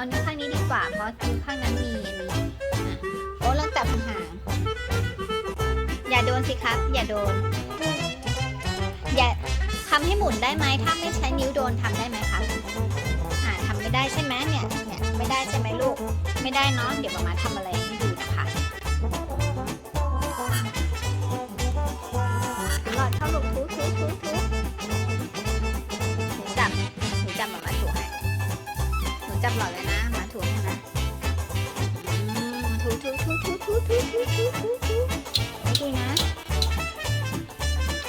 เอานิ้วข้างนี้ดีกว่า เพราะนิ้วข้างนั้นมีอันนี้อะโอ้ลองจับหางอย่าโดนสิครับ อย่าโดน อย่าทำให้หมุนได้ไหมถ้าไม่ใช้นิ้วโดนทำได้ไหมครับอ่าทำไม่ได้ใช่ไหมเนี่ยเนี่ยไม่ได้ใช่ไหมลูก ไม่ได้เนาะเดี๋ยวมามาทำอะไร จับหลอดเลยนะ มาถูนะถูถูถูถูถูถูถูถูถูถูให้ดูนะ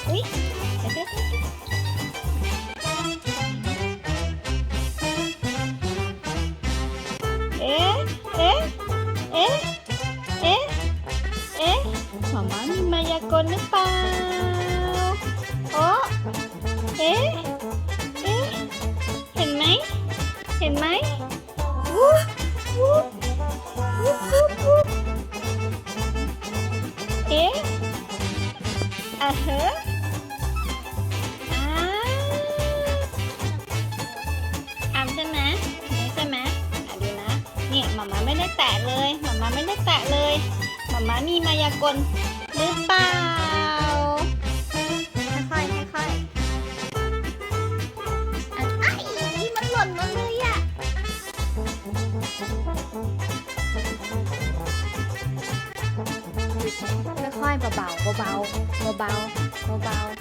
อุ้ยเอ๊ะเอ๊ะเอ๊ะเอ๊ะเอ๊ะหมามามีมายากลหรือเปล่าโอ้เอ๊ะเอ๊ะเห็นไหมเห็นไหม เฮ้าอามใช่ไหมนี่ใช่ไหมอะดูนะ เนี่ยหมามาไม่ได้แตะเลยหมามาไม่ได้แตะเลยหมามามีมายากลหรือเปล่า ค่อยๆเบาๆเบาๆเบาๆเบาๆอ้า